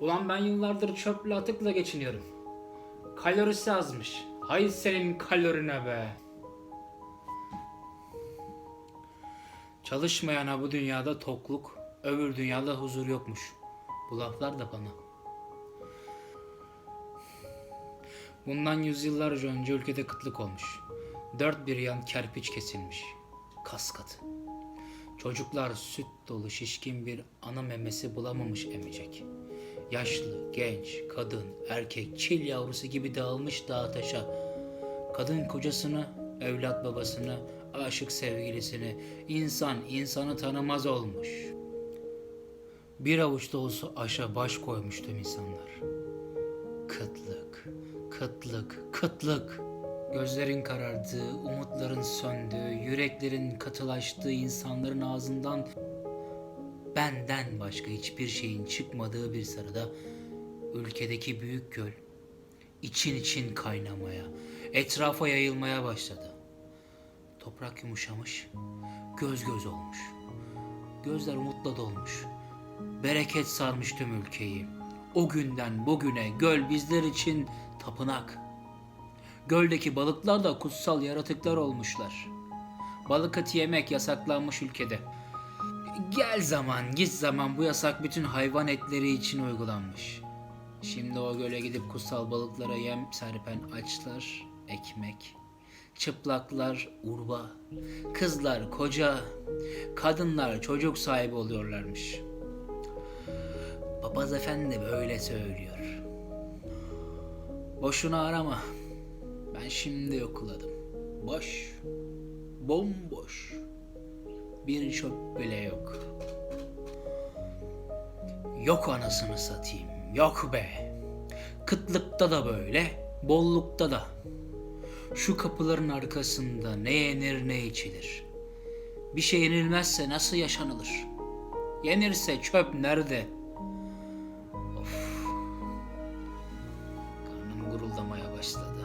Ulan ben yıllardır çöple atıkla geçiniyorum. Kalorisi azmış. Hay senin kalorine be. Çalışmayana bu dünyada tokluk, öbür dünyada huzur yokmuş. Bu laflar da bana. Bundan yüzyıllarca önce ülkede kıtlık olmuş. Dört bir yan kerpiç kesilmiş. Kas katı. Çocuklar süt dolu şişkin bir ana memesi bulamamış emecek. Yaşlı, genç, kadın, erkek, çil yavrusu gibi dağılmış dağa taşa. Kadın kocasını, evlat babasını, aşık sevgilisini, insan insanı tanımaz olmuş. Bir avuç dolusu aşa baş koymuş tüm insanlar. Kıtlık, kıtlık, kıtlık. Gözlerin karardığı, umutların söndüğü, yüreklerin katılaştığı insanların ağzından benden başka hiçbir şeyin çıkmadığı bir sırada ülkedeki büyük göl için için kaynamaya, etrafa yayılmaya başladı. Toprak yumuşamış, göz göz olmuş. Gözler umutla dolmuş. Bereket sarmış tüm ülkeyi. O günden bugüne göl bizler için tapınak. Göldeki balıklar da kutsal yaratıklar olmuşlar. Balık eti yemek yasaklanmış ülkede. Gel zaman git zaman bu yasak bütün hayvan etleri için uygulanmış. Şimdi o göle gidip kutsal balıklara yem serpen açlar ekmek. Çıplaklar urba. Kızlar koca. Kadınlar çocuk sahibi oluyorlarmış. Papaz efendi böyle söylüyor. Boşuna arama. Ben şimdi yokladım. Boş. Bomboş. Bir çöp bile yok. Yok anasını satayım. Yok be. Kıtlıkta da böyle, bollukta da. Şu kapıların arkasında ne yenir ne içilir. Bir şey yenilmezse nasıl yaşanılır? Yenirse çöp nerede? Of. Karnım guruldamaya başladı.